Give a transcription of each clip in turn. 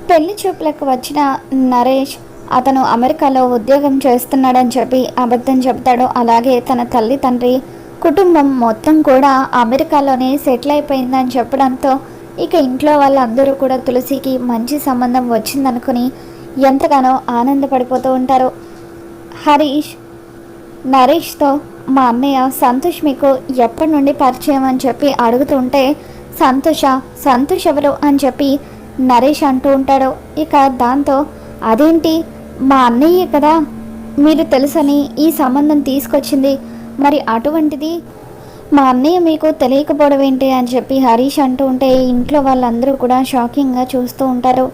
పెళ్ళి చూపులకు వచ్చిన నరేష్ అతను అమెరికాలో ఉద్యోగం చేస్తున్నాడని చెప్పి అబద్ధం చెప్తాడు. అలాగే తన తల్లి తండ్రి కుటుంబం మొత్తం కూడా అమెరికాలోనే సెటిల్ అయిపోయిందని చెప్పడంతో ఇక ఇంట్లో వాళ్ళందరూ కూడా తులసికి మంచి సంబంధం వచ్చిందనుకుని ఎంతగానో ఆనందపడిపోతూ ఉంటారు. హరీష్ నరేష్తో మా అన్నయ్య సంతోష్ మీకు ఎప్పటి నుండి పరిచయం అని చెప్పి అడుగుతుంటే సంతోష సంతోష్ ఎవరు అని చెప్పి నరేష్ అంటూ ఉంటాడు. ఇక దాంతో అదేంటి? మా అన్నయ్యే కదా? మీరు తెలుసని ఈ సంబంధం తీసుకొచ్చింది. మరి అటువంటిది? మా అన్నయ్య మీకు తెలియకపోవడం ఏంటి అని చెప్పి హరీష్ అంటూ ఉంటే ఇంట్లో వాళ్ళందరూ కూడా షాకింగ్గా చూస్తూ ఉంటారు.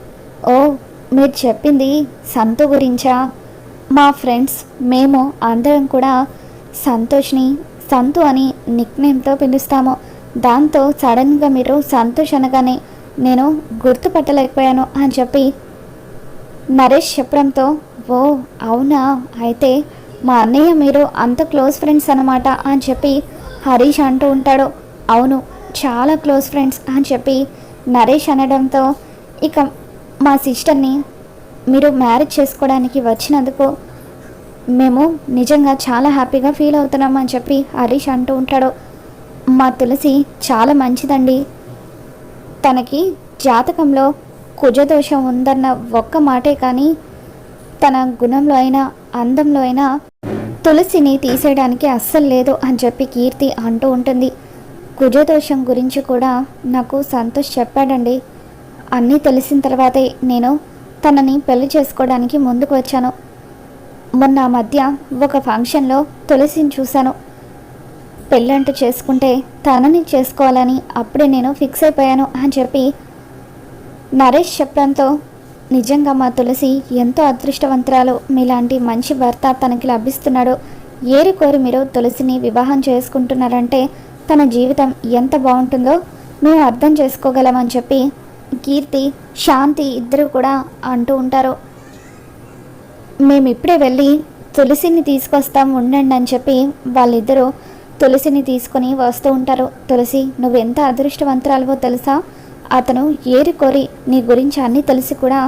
ఓ మీరు చెప్పింది సంతు గురించా? మా ఫ్రెండ్స్ మేము అందరం కూడా సంతోష్ని సంతు అని నిక్నేమ్తో పిలుస్తాము. దాంతో సడన్గా మీరు సంతోష్ అనగానే నేను గుర్తుపట్టలేకపోయాను అని చెప్పి నరేష్ చెప్పడంతో ఓ అవునా? అయితే మా అన్నయ్య మీరు అంత క్లోజ్ ఫ్రెండ్స్ అనమాట అని చెప్పి హరీష్ అంటూ ఉంటాడు. అవును చాలా క్లోజ్ ఫ్రెండ్స్ అని చెప్పి నరేష్ అనడంతో ఇక మా సిస్టర్ని మీరు మ్యారేజ్ చేసుకోవడానికి వచ్చినందుకు మేము నిజంగా చాలా హ్యాపీగా ఫీల్ అవుతున్నాం అని చెప్పి హరీష్ అంటూ ఉంటాడు. మా తులసి చాలా మంచిదండి. తనకి జాతకంలో కుజదోషం ఉందన్న ఒక్క మాటే కానీ తన గుణంలో అయినా అందంలో అయినా తులసిని తీసేయడానికి అస్సలు లేదు అని చెప్పి కీర్తి అంటూ ఉంటుంది. కుజదోషం గురించి కూడా నాకు సంతోష్ చెప్పాడండి. అన్నీ తెలిసిన తర్వాతే నేను తనని పెళ్ళి చేసుకోవడానికి ముందుకు వచ్చాను. మొన్న మధ్య ఒక ఫంక్షన్లో తులసిని చూశాను. పెళ్ళంటూ చేసుకుంటే తనని చేసుకోవాలని అప్పుడే నేను ఫిక్స్ అయిపోయాను అని చెప్పి నరేష్ చెప్పడంతో నిజంగా మా తులసి ఎంతో అదృష్టవంతురాలు. మీలాంటి మంచి భర్త తనకి లభిస్తున్నాడు. ఏరి కోరి మీరు తులసిని వివాహం చేసుకుంటున్నారంటే తన జీవితం ఎంత బాగుంటుందో మేము అర్థం చేసుకోగలమని చెప్పి కీర్తి శాంతి ఇద్దరు కూడా అంటూ ఉంటారు. మేము ఇప్పుడే వెళ్ళి తులసిని తీసుకొస్తాం ఉండండి అని చెప్పి వాళ్ళిద్దరూ తులసిని తీసుకొని వస్తూ ఉంటారు. తులసి నువ్వెంత అదృష్టవంతురాలువో తెలుసా? అతను ఏరి కోరి నీ గురించి అన్నీ తెలిసి కూడా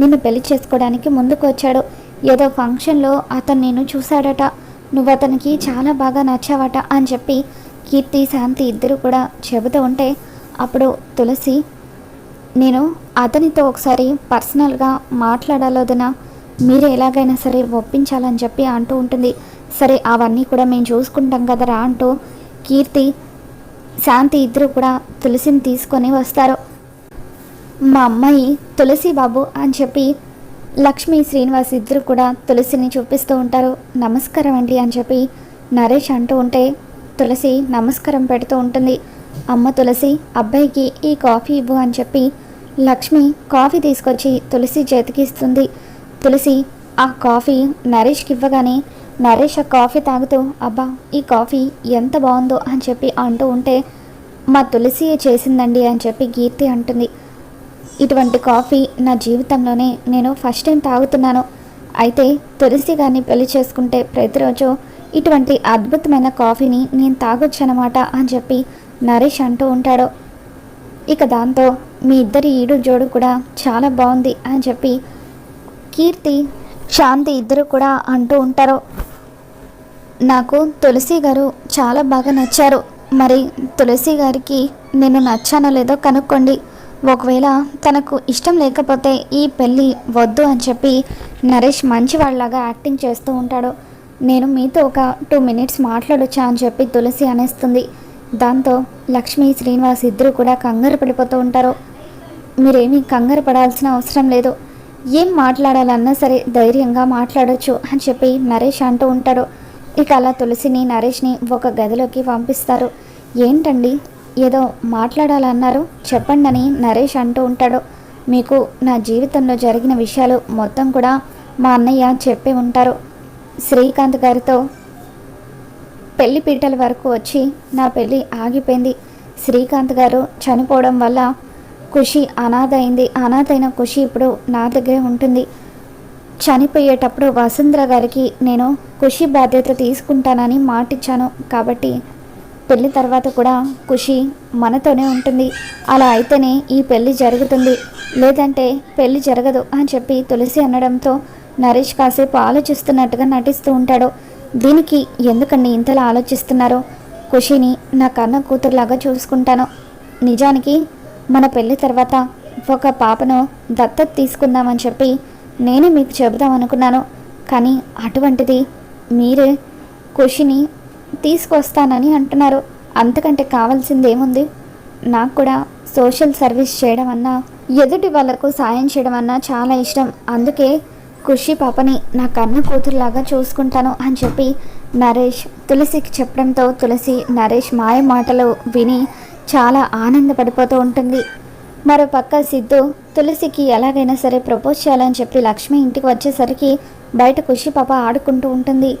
నిన్ను పెళ్ళి చేసుకోవడానికి ముందుకు వచ్చాడు. ఏదో ఫంక్షన్లో అతను నేను చూశాడట. నువ్వు అతనికి చాలా బాగా నచ్చావట అని చెప్పి కీర్తి శాంతి ఇద్దరు కూడా చెబుతూ ఉంటే అప్పుడు తులసి నేను అతనితో ఒకసారి పర్సనల్గా మాట్లాడాలోదనా మీరు ఎలాగైనా సరే ఒప్పించాలని చెప్పి అంటూ ఉంటుంది. సరే అవన్నీ కూడా మేము చూసుకుంటాం కదరా అంటూ కీర్తి శాంతి ఇద్దరు కూడా తులసిని తీసుకొని వస్తారు. మా అమ్మాయి తులసి బాబు అని చెప్పి లక్ష్మి శ్రీనివాస్ ఇద్దరు కూడా తులసిని చూపిస్తూ ఉంటారు. నమస్కారం అండి అని చెప్పి నరేష్ అంటూ ఉంటే తులసి నమస్కారం పెడుతూ ఉంటుంది. అమ్మ తులసి అబ్బాయికి ఈ కాఫీ ఇవ్వు అని చెప్పి లక్ష్మి కాఫీ తీసుకొచ్చి తులసి చేతికి ఇస్తుంది. తులసి ఆ కాఫీ నరేష్కి ఇవ్వగానే నరేష్ ఆ కాఫీ తాగుతూ అబ్బా ఈ కాఫీ ఎంత బాగుందో అని చెప్పి అంటూ ఉంటే మా తులసి చేసిందండి అని చెప్పి కీర్తి అంటుంది. ఇటువంటి కాఫీ నా జీవితంలోనే నేను ఫస్ట్ టైం తాగుతున్నాను. అయితే తులసి గారిని పెళ్ళి చేసుకుంటే ప్రతిరోజు ఇటువంటి అద్భుతమైన కాఫీని నేను తాగొచ్చనమాట అని చెప్పి నరేష్ అంటూ ఉంటాడు. ఇక దాంతో మీ ఇద్దరి ఈడు జోడు కూడా చాలా బాగుంది అని చెప్పి కీర్తి శాంతి ఇద్దరు కూడా అంటూ ఉంటారు. నాకు తులసి గారు చాలా బాగా నచ్చారు. మరి తులసి గారికి నేను నచ్చానో లేదో కనుక్కోండి. ఒకవేళ తనకు ఇష్టం లేకపోతే ఈ పెళ్ళి వద్దు అని చెప్పి నరేష్ మంచివాళ్ళలాగా యాక్టింగ్ చేస్తూ ఉంటాడు. నేను మీతో ఒక టూ మినిట్స్ మాట్లాడొచ్చా అని చెప్పి తులసి అనేస్తుంది. దాంతో లక్ష్మి శ్రీనివాస్ ఇద్దరు కూడా కంగారు పడిపోతూ ఉంటారు. మీరేమీ కంగారు పడాల్సిన అవసరం లేదు. ఏం మాట్లాడాలన్నా సరే ధైర్యంగా మాట్లాడొచ్చు అని చెప్పి నరేష్ అంటూ ఉంటాడు. ఇక అలా తులసిని నరేష్ని ఒక గదిలోకి పంపిస్తారు. ఏంటండి? ఏదో మాట్లాడాలన్నారు. చెప్పండి అని నరేష్ అంటూ ఉంటాడు. మీకు నా జీవితంలో జరిగిన విషయాలు మొత్తం కూడా మా అన్నయ్య చెప్పి ఉంటారు. శ్రీకాంత్ గారితో పెళ్ళి పీటల వరకు వచ్చి నా పెళ్ళి ఆగిపోయింది. శ్రీకాంత్ గారు చనిపోవడం వల్ల ఖుషి అనాథ అయింది. అనాథ అయిన ఖుషి ఇప్పుడు నా దగ్గరే ఉంటుంది. చనిపోయేటప్పుడు వసుంధర గారికి నేను ఖుషి బాధ్యత తీసుకుంటానని మాటిచ్చాను. కాబట్టి పెళ్ళి తర్వాత కూడా ఖుషి మనతోనే ఉంటుంది. అలా అయితేనే ఈ పెళ్ళి జరుగుతుంది. లేదంటే పెళ్ళి జరగదు అని చెప్పి తులసి అనడంతో నరేష్ కాసేపు ఆలోచిస్తున్నట్టుగా నటిస్తూ ఉంటాడు. దీనికి ఎందుకండి ఇంతలా ఆలోచిస్తున్నారు? ఖుషిని నా కన్న కూతురులాగా చూసుకుంటాను. నిజానికి మన పెళ్ళి తర్వాత ఒక పాపను దత్తత తీసుకుందామని చెప్పి నేనే మీకు చెబుదాం అనుకున్నాను. కానీ అటువంటిది మీరే ఖుషిని తీసుకొస్తానని అంటున్నారు. అంతకంటే కావాల్సింది ఏముంది నాకు కూడా సోషల్ సర్వీస్ చేయడం అన్నా ఎదుటి వాళ్ళకు సాయం చేయడం అన్నా చాలా ఇష్టం. అందుకే ఖుషి పాపని నా కన్న కూతురులాగా చూసుకుంటాను అని చెప్పి నరేష్ తులసికి చెప్పడంతో తులసి నరేష్ మాయ మాటలు విని చాలా ఆనందపడిపోతూ ఉంటుంది. మరో పక్క సిద్ధు తులసికి ఎలాగైనా సరే ప్రపోజ్ చేయాలని చెప్పి లక్ష్మి ఇంటికి వచ్చేసరికి బయట ఖుషి పాప ఆడుకుంటూ ఉంటుంది.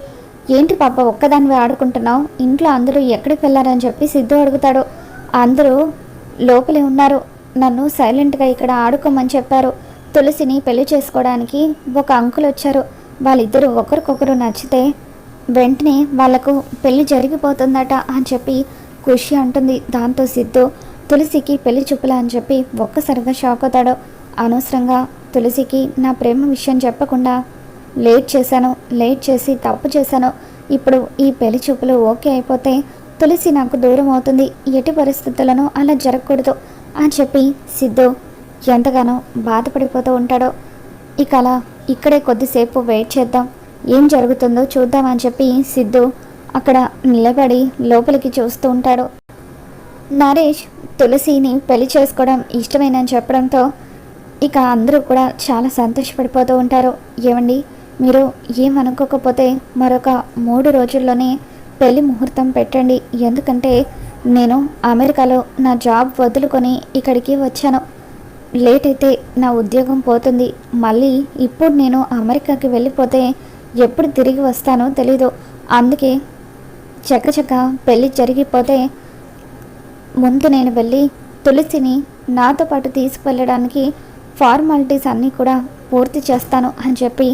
ఏంటి పాప ఒక్కదానివే ఆడుకుంటున్నావు? ఇంట్లో అందరూ ఎక్కడికి వెళ్ళారని చెప్పి సిద్ధు అడుగుతాడు. అందరూ లోపలే ఉన్నారు. నన్ను సైలెంట్గా ఇక్కడ ఆడుకోమని చెప్పారు. తులసిని పెళ్ళి చేసుకోవడానికి ఒక అంకుల్ వచ్చారు. వాళ్ళిద్దరూ ఒకరికొకరు నచ్చితే వెంటనే వాళ్ళకు పెళ్ళి జరిగిపోతుందట అని చెప్పి ఖుషి అంటుంది. దాంతో సిద్ధు తులసికి పెళ్ళి చూపులా అని చెప్పి ఒక్కసారిగా షాక్ అవుతాడు. అనవసరంగా తులసికి నా ప్రేమ విషయం చెప్పకుండా లేట్ చేశాను లేట్ చేసి తప్పు చేశాను. ఇప్పుడు ఈ పెళ్ళి చూపులు ఓకే అయిపోతే తులసి నాకు దూరం అవుతుంది. ఎట్టి పరిస్థితులను అలా జరగకూడదు అని చెప్పి సిద్ధు ఎంతగానో బాధపడిపోతూ ఉంటాడో. ఇక అలా ఇక్కడే కొద్దిసేపు వెయిట్ చేద్దాం. ఏం జరుగుతుందో చూద్దామని చెప్పి సిద్ధు అక్కడ నిలబడి లోపలికి చూస్తూ ఉంటాడు. నరేష్ తులసిని పెళ్ళి చేసుకోవడం ఇష్టమేనని చెప్పడంతో ఇక అందరూ కూడా చాలా సంతోషపడిపోతూ ఉంటారు. ఏమండి? మీరు ఏమనుకోకపోతే మరొక మూడు రోజుల్లోనే పెళ్ళి ముహూర్తం పెట్టండి. ఎందుకంటే నేను అమెరికాలో నా జాబ్ వదులుకొని ఇక్కడికి వచ్చాను. లేట్ అయితే నా ఉద్యోగం పోతుంది. మళ్ళీ ఇప్పుడు నేను అమెరికాకి వెళ్ళిపోతే ఎప్పుడు తిరిగి వస్తానో తెలీదు. అందుకే చక్కచక్క పెళ్ళి జరిగిపోతే ముందు నేను వెళ్ళి తులసిని నాతో పాటు తీసుకువెళ్ళడానికి ఫార్మాలిటీస్ అన్నీ కూడా పూర్తి చేస్తాను అని చెప్పి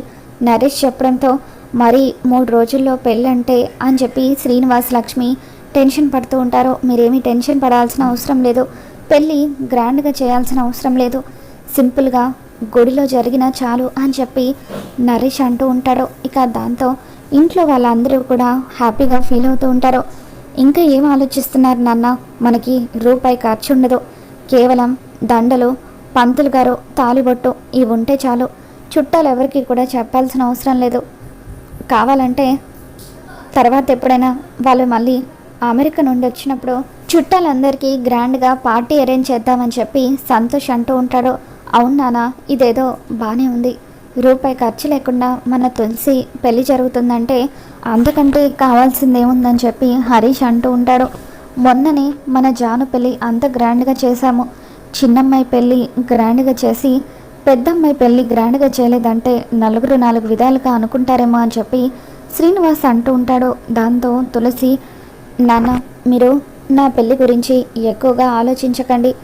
నరేష్ చెప్పడంతో మరి మూడు రోజుల్లో పెళ్ళంటే అని చెప్పి శ్రీనివాస్ లక్ష్మి టెన్షన్ పడుతూ ఉంటారు. మీరేమీ టెన్షన్ పడాల్సిన అవసరం లేదు. పెళ్ళి గ్రాండ్గా చేయాల్సిన అవసరం లేదు. సింపుల్గా గుడిలో జరిగిన చాలు అని చెప్పి నరేష్ అంటూ ఉంటాడు. ఇక దాంతో ఇంట్లో వాళ్ళందరూ కూడా హ్యాపీగా ఫీల్ అవుతూ ఉంటారు. ఇంకా ఏం ఆలోచిస్తున్నారు నాన్న? మనకి రూపాయి ఖర్చు ఉండదు. కేవలం దండలు పంతులు గారు తాలిబొట్టు ఇవి ఉంటే చాలు. చుట్టాలు ఎవరికి కూడా చెప్పాల్సిన అవసరం లేదు. కావాలంటే తర్వాత ఎప్పుడైనా వాళ్ళు మళ్ళీ అమెరికా నుండి వచ్చినప్పుడు చుట్టాలందరికీ గ్రాండ్గా పార్టీ అరేంజ్ చేద్దామని చెప్పి సంతోష్ అంటూ ఉంటాడు. అవును నానా ఇదేదో బాగానే ఉంది. రూపాయి ఖర్చు లేకుండా మన తులసి పెళ్ళి జరుగుతుందంటే అంతకంటే కావాల్సింది ఏముందని చెప్పి హరీష్ అంటూ ఉంటాడు. మొన్ననే మన జాను పెళ్ళి అంత గ్రాండ్గా చేశాము. చిన్నమ్మాయి పెళ్ళి గ్రాండ్గా చేసి పెద్దమ్మాయి పెళ్ళి గ్రాండ్గా చేయలేదంటే నలుగురు నాలుగు విధాలుగా అనుకుంటారేమో అని చెప్పి శ్రీనివాస్ అంటూ ఉంటాడు. దాంతో తులసి నాన్న మీరు నా పెళ్ళి గురించి ఎక్కువగా ఆలోచించకండి.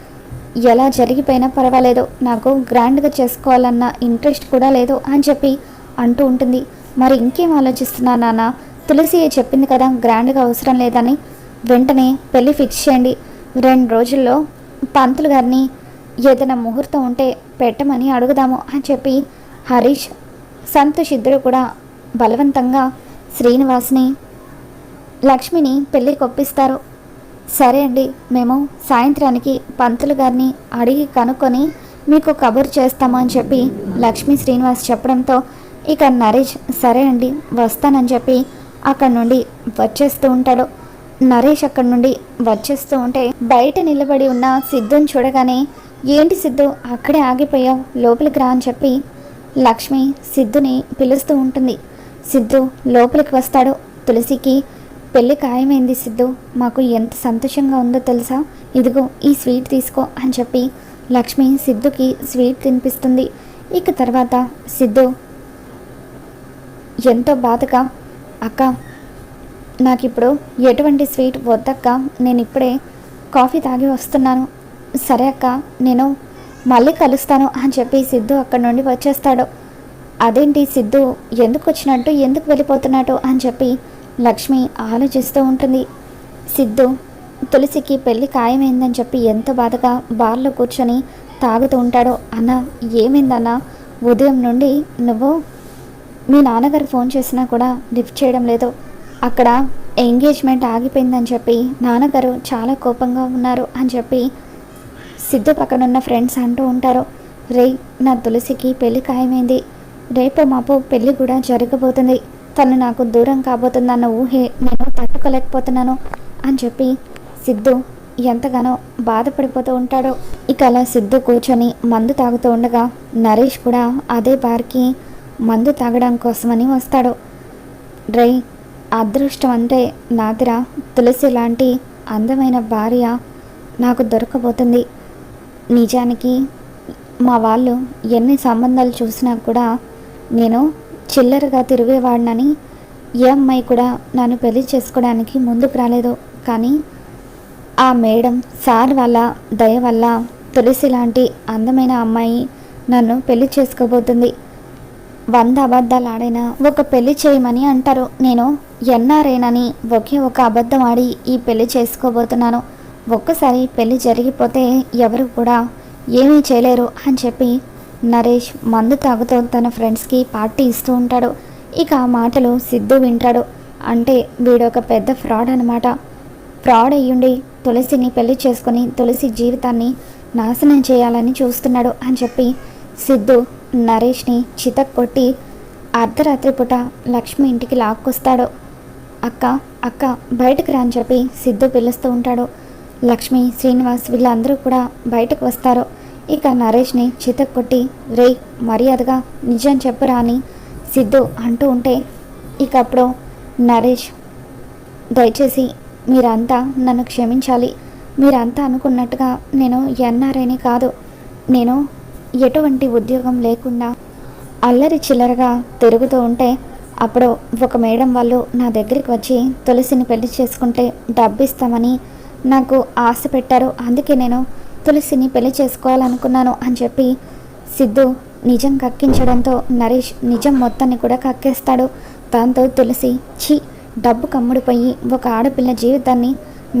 ఎలా జరిగిపోయినా పర్వాలేదు. నాకు గ్రాండ్గా చేసుకోవాలన్న ఇంట్రెస్ట్ కూడా లేదు అని చెప్పి అంటూ ఉంటుంది. మరి ఇంకేం ఆలోచిస్తున్నా నాన్న? తులసి చెప్పింది కదా గ్రాండ్గా అవసరం లేదని. వెంటనే పెళ్ళి ఫిక్స్ చేయండి. రెండు రోజుల్లో పంతులు గారిని ఏదైనా ముహూర్తం ఉంటే పెట్టమని అడుగుదాము అని చెప్పి హరీష్ సంతోష్ ఇద్దరు కూడా బలవంతంగా శ్రీనివాస్ని లక్ష్మిని పెళ్ళికి ఒప్పిస్తారు. సరే అండి మేము సాయంత్రానికి పంతులు గారిని అడిగి కనుక్కొని మీకు కబుర్ చేస్తాము అని చెప్పి లక్ష్మీ శ్రీనివాస్ చెప్పడంతో ఇక నరేష్ సరే అండి వస్తానని చెప్పి అక్కడి నుండి వచ్చేస్తూ ఉంటాడు. నరేష్ అక్కడి నుండి వచ్చేస్తూ ఉంటే బయట నిలబడి ఉన్న సిద్ధుని చూడగానే ఏంటి సిద్ధు అక్కడే ఆగిపోయావు లోపలికి రా అని చెప్పి లక్ష్మి సిద్ధుని పిలుస్తూ ఉంటుంది. సిద్ధు లోపలికి వస్తాడు. తులసికి పెళ్ళి ఖాయమైంది సిద్ధు. మాకు ఎంత సంతోషంగా ఉందో తెలుసా? ఇదిగో ఈ స్వీట్ తీసుకో అని చెప్పి లక్ష్మి సిద్ధుకి స్వీట్ తినిపిస్తుంది. ఇక తర్వాత సిద్ధు ఎంతో బాధగా అక్క నాకు ఇప్పుడు ఎటువంటి స్వీట్ వద్దక్క. నేను ఇప్పుడే కాఫీ తాగి వస్తున్నాను. సరే అక్క నేను మళ్ళీ కలుస్తాను అని చెప్పి సిద్ధు అక్కడి నుండి వచ్చేస్తాడు. అదేంటి సిద్ధు? ఎందుకు వచ్చినట్టు? ఎందుకు వెళ్ళిపోతున్నట్టు అని చెప్పి లక్ష్మి ఆలోచిస్తూ ఉంటుంది. సిద్ధు తులసికి పెళ్ళి ఖాయమైందని చెప్పి ఎంత బాధగా బార్లో కూర్చొని తాగుతూ ఉంటాడో అన్న ఏమైందన్నా ఉదయం నుండి నువ్వు మీ నాన్నగారు ఫోన్ చేసినా కూడా లిఫ్ట్ చేయడం లేదు. అక్కడ ఎంగేజ్మెంట్ ఆగిపోయిందని చెప్పి నాన్నగారు చాలా కోపంగా ఉన్నారు అని చెప్పి సిద్ధు పక్కన ఉన్న ఫ్రెండ్స్ అంటూ ఉంటారు. రే నా తులసికి పెళ్ళి ఖాయమైంది. రేపు మాపు పెళ్ళి కూడా జరగబోతుంది. తను నాకు దూరం కాబోతుందన్న ఊహే నేను తట్టుకోలేకపోతున్నాను అని చెప్పి సిద్ధు ఎంతగానో బాధపడిపోతూ ఉంటాడో. ఇక అలా సిద్ధు కూర్చొని మందు తాగుతూ ఉండగా నరేష్ కూడా అదే బార్కి మందు తాగడం కోసమని వస్తాడు. డ్రై అదృష్టం అంటే నాదిరా తులసి లాంటి అందమైన భార్య నాకు దొరకబోతుంది. నిజానికి మా వాళ్ళు ఎన్ని సంబంధాలు చూసినా కూడా నేను చిల్లరగా తిరిగేవాడినని ఏ అమ్మాయి కూడా నన్ను పెళ్ళి చేసుకోవడానికి ముందుకు రాలేదు. కానీ ఆ మేడం సార్ వల్ల దయ వల్ల తులసి లాంటి అందమైన అమ్మాయి నన్ను పెళ్ళి చేసుకోబోతుంది. వంద అబద్ధాలు ఆడైనా ఒక పెళ్ళి చేయమని అంటారు. నేను ఎన్ఆర్ఏనని ఒకే ఒక అబద్ధం ఆడి ఈ పెళ్ళి చేసుకోబోతున్నాను. ఒక్కసారి పెళ్ళి జరిగిపోతే ఎవరు కూడా ఏమీ చేయలేరు అని చెప్పి నరేష్ మందు తాగుతూ తన ఫ్రెండ్స్కి పార్టీ ఇస్తూ ఉంటాడు. ఇక ఆ మాటలు సిద్ధు వింటాడు. అంటే వీడొక పెద్ద ఫ్రాడ్ అనమాట ఫ్రాడ్ అయ్యుండి తులసిని పెళ్ళి చేసుకుని తులసి జీవితాన్ని నాశనం చేయాలని చూస్తున్నాడు అని చెప్పి సిద్ధు నరేష్ని చితక్ కొట్టి అర్ధరాత్రి పూట లక్ష్మి ఇంటికి లాక్కొస్తాడు. అక్క అక్క బయటకు రా అని చెప్పి సిద్ధు పిలుస్తూ ఉంటాడు. లక్ష్మి శ్రీనివాస్ వీళ్ళందరూ కూడా బయటకు వస్తారు. ఇక నరేష్ని చితక్కొట్టి రే మర్యాదగా నిజం చెప్పురా అని సిద్ధు అంటూ ఉంటే ఇక అప్పుడు నరేష్ దయచేసి మీరంతా నన్ను క్షమించాలి. మీరంతా అనుకున్నట్టుగా నేను ఎన్ఆర్ఐని కాదు. నేను ఎటువంటి ఉద్యోగం లేకుండా అల్లరి చిల్లరగా తిరుగుతూ ఉంటే అప్పుడు ఒక మేడం వాళ్ళు నా దగ్గరికి వచ్చి తులసిని పెళ్ళి చేసుకుంటే డబ్బిస్తామని నాకు ఆశ పెట్టారు. అందుకే నేను తులసిని పెళ్ళి చేసుకోవాలనుకున్నాను అని చెప్పి సిద్ధు నిజం కక్కించడంతో నరేష్ నిజం మొత్తాన్ని కూడా కక్కేస్తాడు. దాంతో తులసి ఛీ డబ్బు కమ్ముడిపోయి ఒక ఆడపిల్ల జీవితాన్ని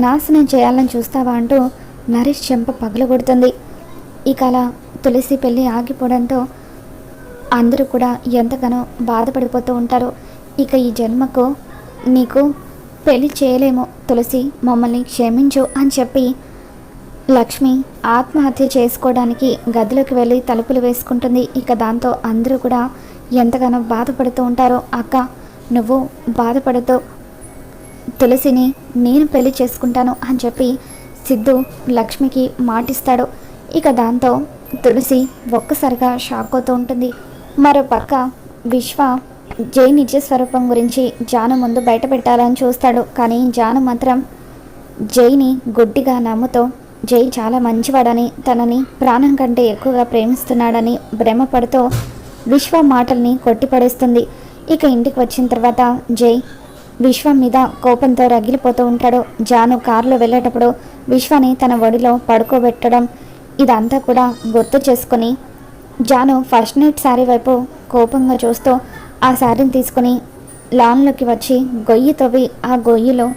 నాశనం చేయాలని చూస్తావా అంటూ నరేష్ చెంప పగలగొడుతుంది. ఇక అలా తులసి పెళ్ళి ఆగిపోవడంతో అందరూ కూడా ఎంతగానో బాధపడిపోతూ ఉంటారు. ఇక ఈ జన్మకు నీకు పెళ్ళి చేయలేము తులసి మమ్మల్ని క్షమించు అని చెప్పి లక్ష్మి ఆత్మహత్య చేసుకోవడానికి గదిలోకి వెళ్ళి తలుపులు వేసుకుంటుంది. ఇక దాంతో అందరూ కూడా ఎంతగానో బాధపడుతూ ఉంటారో. అక్క నువ్వు బాధపడుతూ తులసిని నేను పెళ్ళి చేసుకుంటాను అని చెప్పి సిద్ధు లక్ష్మికి మాటిస్తాడు. ఇక దాంతో తులసి ఒక్కసారిగా షాక్ అవుతూ ఉంటుంది. మరో పక్క విశ్వ జై నిజ స్వరూపం గురించి జాను ముందు బయట పెట్టాలని చూస్తాడు. కానీ జాను మాత్రం జైని గుడ్డిగా నమ్ముతూ జై చాలా మంచివాడని తనని ప్రాణం కంటే ఎక్కువగా ప్రేమిస్తున్నాడని భ్రమపడుతూ విశ్వ మాటల్ని కొట్టిపడేస్తుంది. ఇక ఇంటికి వచ్చిన తర్వాత జై విశ్వం మీద కోపంతో రగిలిపోతూ ఉంటాడు. జాను కారులో వెళ్ళేటప్పుడు విశ్వని తన ఒడిలో పడుకోబెట్టడం ఇదంతా కూడా గుర్తు చేసుకొని జాను ఫస్ట్ నైట్ శారీ వైపు కోపంగా చూస్తూ ఆ శారీని తీసుకుని లాన్లోకి వచ్చి గొయ్యి తవ్వి ఆ గొయ్యిలో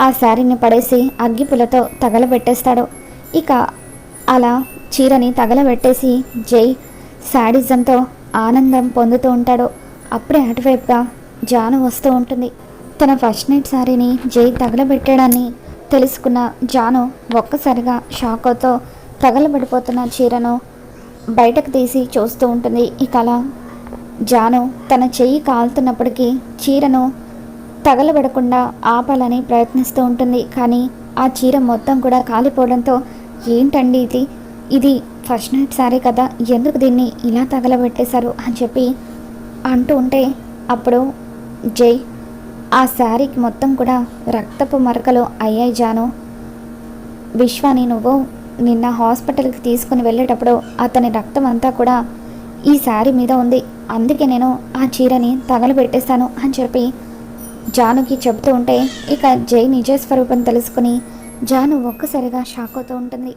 ఆ శారీని పడేసి అగ్గిపులతో తగలబెట్టేస్తాడు. ఇక అలా చీరని తగలబెట్టేసి జై శాడిజంతో ఆనందం పొందుతూ ఉంటాడు. అప్పుడే అటువైపుగా జాను వస్తూ ఉంటుంది. తన ఫస్ట్ నైట్ శారీని జై తగలబెట్టడాన్ని తెలుసుకున్న జాను ఒక్కసారిగా షాకోతో తగలబడిపోతున్న చీరను బయటకు తీసి చూస్తూ ఉంటుంది. ఇక అలా జాను తన చెయ్యి కాలుతున్నప్పటికీ చీరను తగలబడకుండా ఆపాలని ప్రయత్నిస్తూ ఉంటుంది. కానీ ఆ చీర మొత్తం కూడా కాలిపోవడంతో ఏంటండి ఇది? ఇది ఫస్ట్ నైట్ సారీ కదా ఎందుకు దీన్ని ఇలా తగలబెట్టేశారు అని చెప్పి అంటూ ఉంటే అప్పుడు జై ఆ శారీకి మొత్తం కూడా రక్తపు మరకలు అయ్యాయి జాను. విశ్వాని నువ్వు నిన్న హాస్పిటల్కి తీసుకుని వెళ్ళేటప్పుడు అతని రక్తం అంతా కూడా ఈ శారీ మీద ఉంది అందుకే నేను ఆ చీరని తగలబెట్టేస్తాను అని చెప్పి జానుకి చెబుతూ ఉంటే ఇక జై నిజ స్వరూపం తెలుసుకుని జాను ఒక్కసారిగా షాక్ అవుతూ ఉంటుంది.